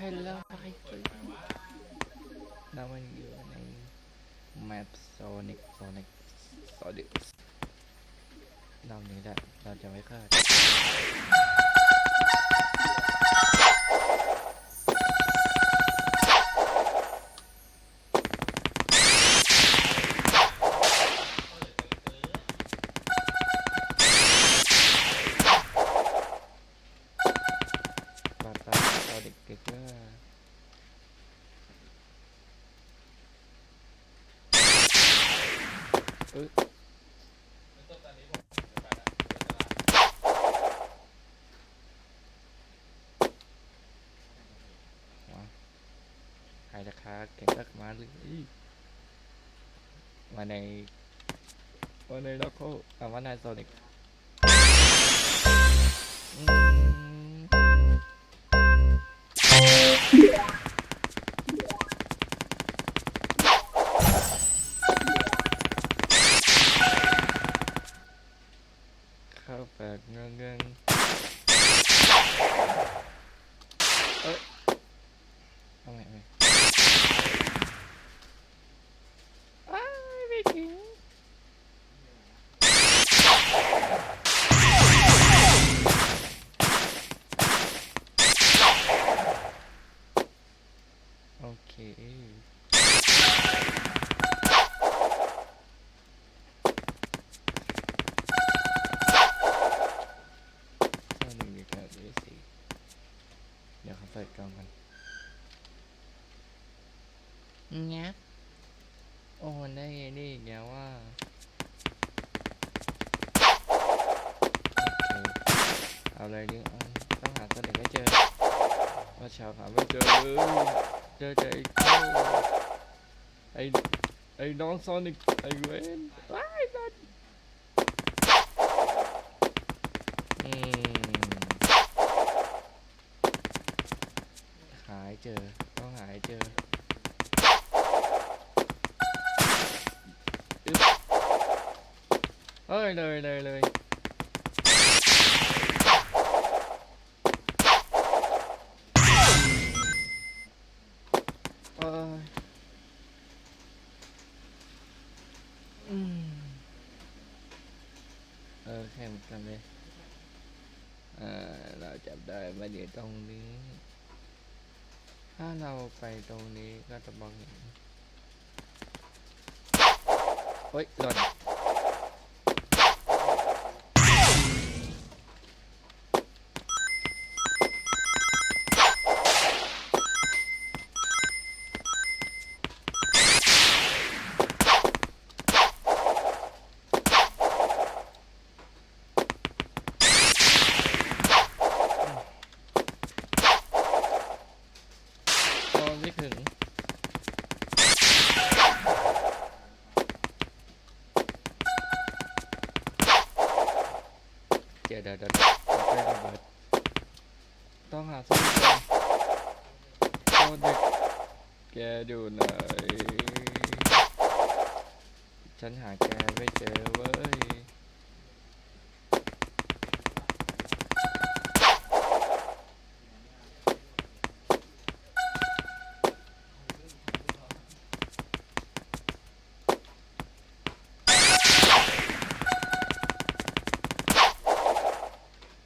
Hello ใครมันอยู่ใน Map Sonic Sonic Sonic เรานี้แหละเราจะไม่ค่าดปาตา Sonic เกเกอร์เอ้ย ว้าวใครราคาเก่งก็มาเลยมาในมาในล็อกโคอ่ามาในโซนิก เงี้ยโอ้ได้ไงนี่อีกแล้วว่าโอเอาเลยดิต้องหาตัวเด็กให้เจอว่าชาวหาไม่เจอเจอใจเข้ไอ้ไอ้น้องซอนิกไอ้เวนว้ายสัตว์อืมหายเจอต้องหายเจอ เอ้ยเลยเลยเลยเอ้ยอืมเออแข่งกันเลยเออเราจับได้มาเดี๋ยวตรงนี้ ถ้าเราไปตรงนี้ก็จะมองเห็นเฮ้ยหล่น แกอยู่ไหน ฉันหาแกไม่เจอเว้ย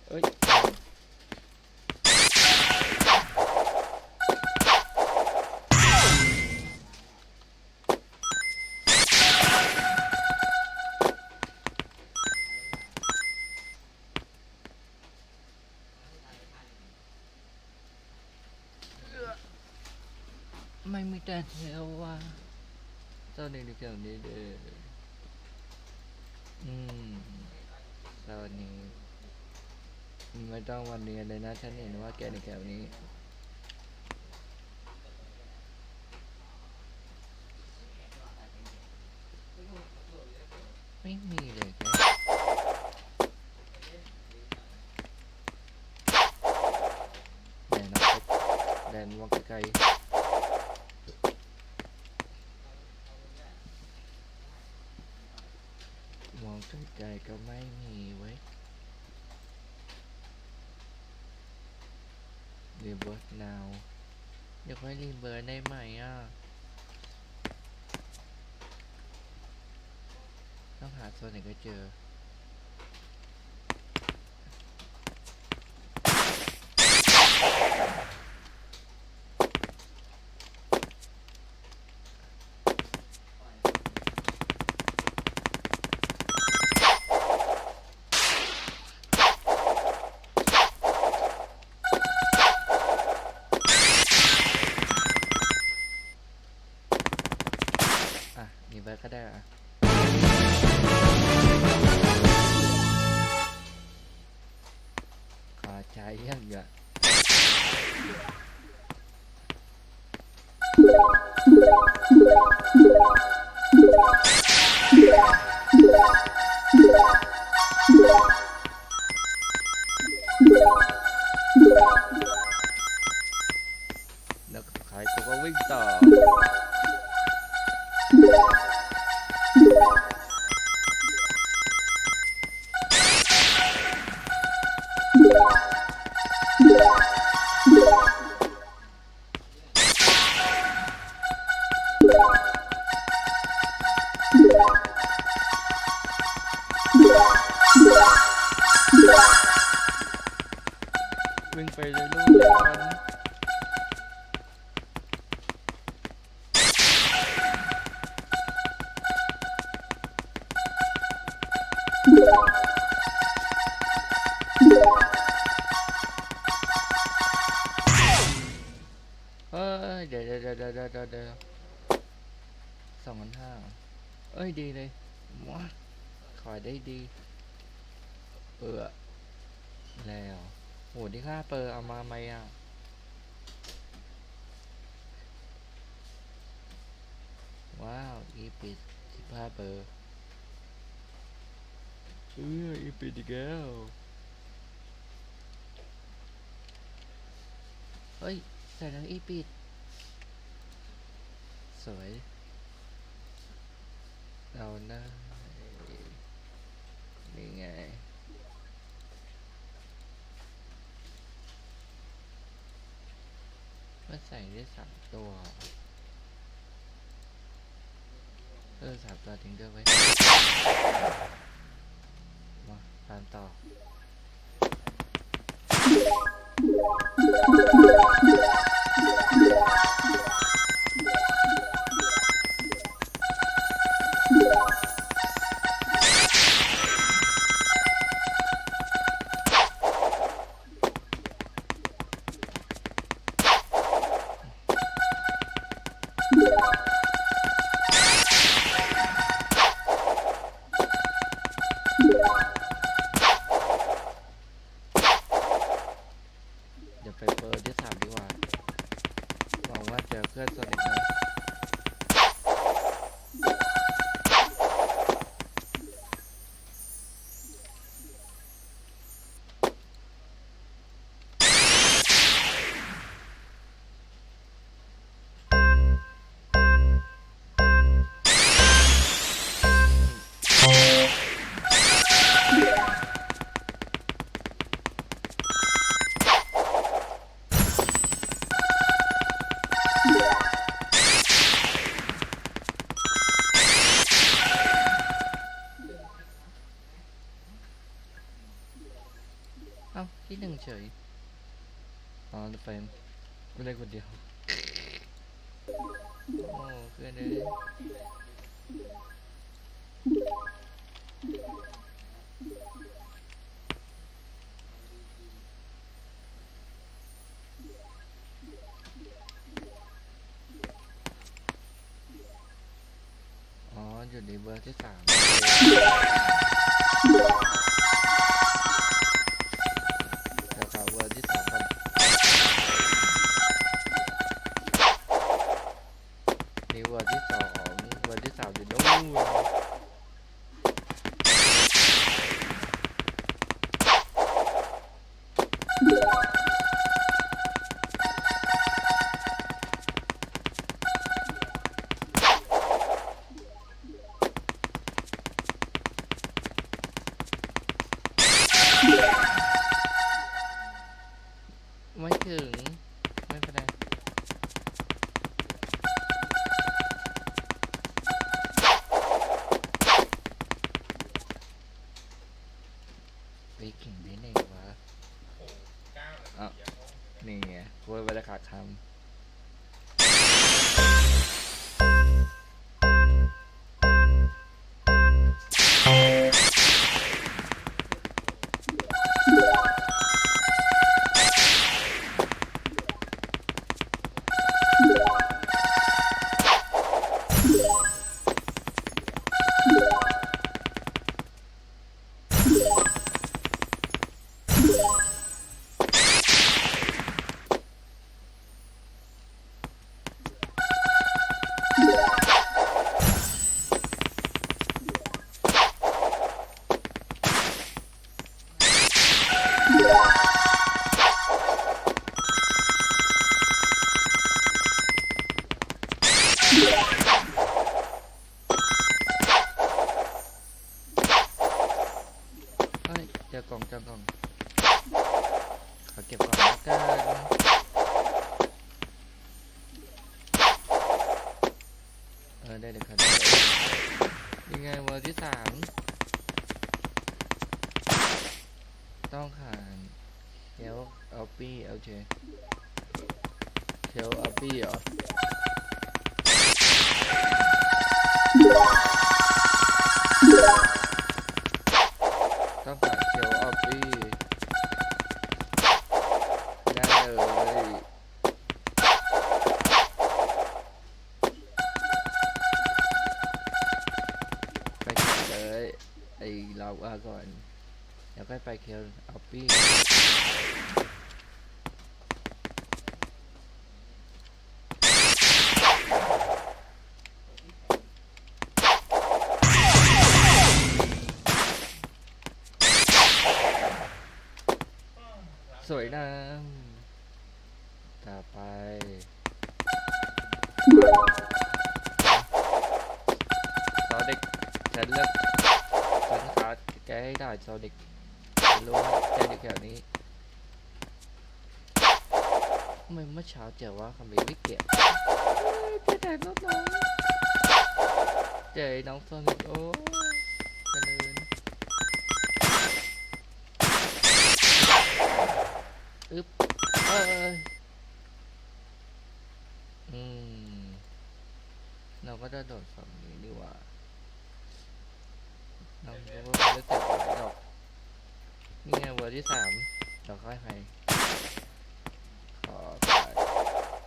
เอ้ย ไม่มีแต่เทวว่า ตอนนี้ดูแบบนี้เด้ออืมวันนี้ไม่ต้องวันนี้เลยนะ ฉันเห็นว่าแกในแถวนี้ ไม่มีเลยแกแดนออกไปแดนมองไกล ๆมองไกลๆก็ไม่มีไว้รีเบิร์ต now เดี๋ยวค่อยรีเบิร์นได้ไหมอะ ต้องหาโซนไหนก็เจอ you เอ้ยเดี๋ยวเดี๋ยวเดี๋ยวเดี๋ยวเดี๋ยวสองพันห้าเอ้ยดีเลยว้าขายได้ดี เออแล้วโหที่ค่าเปอร์เอามาไหมอะว้าวอีปิดสิบห้าเปอร์ เอออีปิดอีกแล้วเฮ้ยใส่ทั้งอีปิด สวยเราได้านี่ไงก็ใส่ได้สามตัว เออสามตัวทิ้งเดิมไว้ มา ที่หนึ่งเฉย อ๋อเฟรมไม่ได้คนเดียว โอ้เพื่อนเอ้ยอ๋ออยู่ในเบอร์ที่สาม ขิงได้ไงวะอะนี่ไงพูดบรรยากาศคำ กล่องเจอกล่องขอเก็บก่องแล้วกันเออได้เลยครับยังไงเวอร์ที่สามต้องขานเคียวอัลปี้โอเคเคียวอัลปี้เหรอ แล้วก็ไปเคียวอัลปี้สวยงามต่อ ไปโซเด็กฉันเลือกฉันขาดแกให้ได้โซเด็กฉันรู้ว่าแกอยู่แถวนี้ทำไมเมื่อเช้าเจอว่าคำนี้ไม่เก็บเจ๊แต่รถน้องเจอน้องโซนิโอ้เจริญอึ๊บเอ้ยอืมเราก็จะโดดฝั่งนี้ดีกว่าเราก็ไม่ได้เสร็จหลายดอก นี่ไงเวอร์ที่สามเราค่อยไปขอไป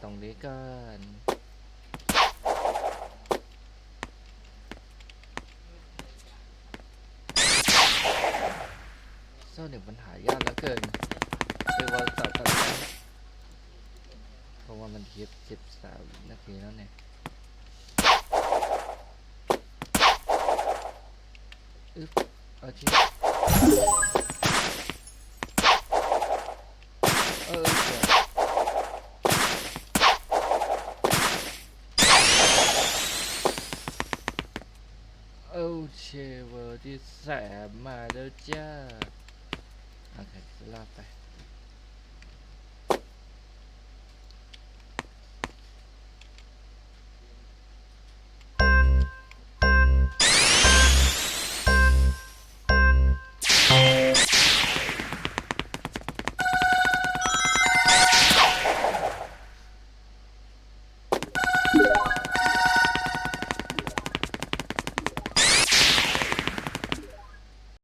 ตรงนี้ก่อนเศร้าหนึ่งปัญหายากเหลือเกินไปวันเสาร์ตัดสินเพราะว่ามันคลิปสิบสามนาทีแล้วเนี่ยอึ๊บโอเคเออเดี๋ยวโอ้เชเวอร์ที่ แสบมาแล้วจ้าโอเคลากไป